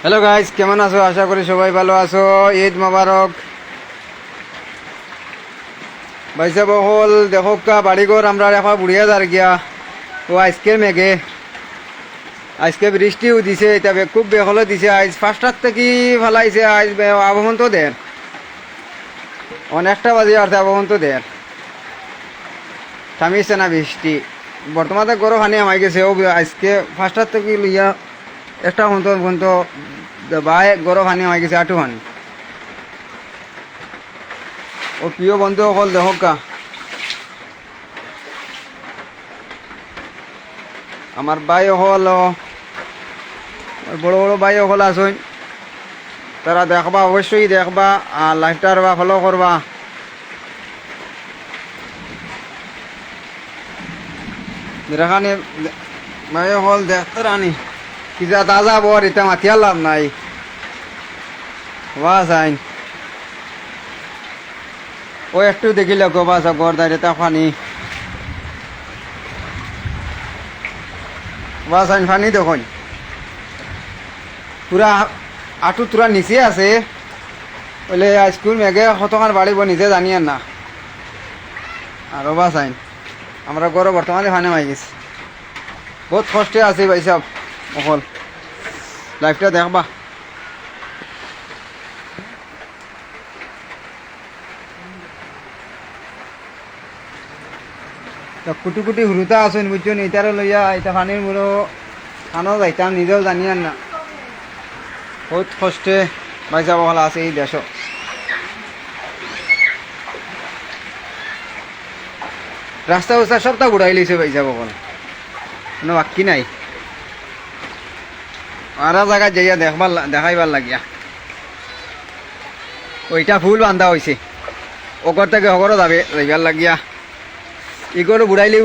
Hello guys কেমন আছো? আশা করি সবাই ভালো আছো। ঈদ মোবারক। বাইসা বহল। দেখো কা বাড়িঘর, আমরা এখন বুড়িয়া যার গিয়া। ও আজকে মেঘে আজকে বৃষ্টিও দিছে, এটা বে- খুব বেহলে দিছে। আজ ফার্স্টার থেকে ফেলাইছে আজ বে- আবহমান তো দের অনেকটা বাজে আর আবহমান তো দের থামিছে না বৃষ্টি। বর্তমানে গরম হানি আমাই গেছে। ও আজকে ফার্স্টার থেকে লইয়া একটা পর্যন্ত পর্যন্ত বাই গরম হানি আমাই গেছে আটু হানি ও প্রিয় বন্ধু অকল দেখক কা আমার ভাই হল বড় বড় ভাই হল আসুন তারা দেখবা, অবশ্যই দেখবা, আর লাইফটা বা ফলো করবা। যেখানে ভাই হল দেখতে রানি। কিজা তাজা বর এটা মাথিয়া লাভ নাই বাস আইন ও একটু দেখিলে গো বাস গর দাঁড়িয়ে ফানি বাস আইন ফানি দেখুন পুরা আটু তুরা নিচে আছে বলে স্কুল মেঘে কতক্ষণ বাড়িব নিজে জানি না আর বাস আইন আমরা গরো বর্তমানে ফানে মাই গেছি বহুত কষ্টে আছে ভাই সব অকল। লাইফটা দেখবা। কুটি কুটি হুরুতা আছেন বুঝছেন ইটারে লইয়া ইটা পানির মুড়ো খানো যাইতাম নিজেও জানি আর না বহুত কষ্টে বাইসা বহলা আছে এই দেশ। রাস্তা উস্তা সবটা ঘুরাই লইছে বাইসা বহল কোনো বাক্কি নাই। আরা জায়গা যাইয়া দেখবার দেখাইবার লাগিয়া। ওইটা ফুল বান্ধা হয়েছে ওকর থেকে হগরও যাবে যাইবার লাগিয়া। ইগরও বুড়াইলে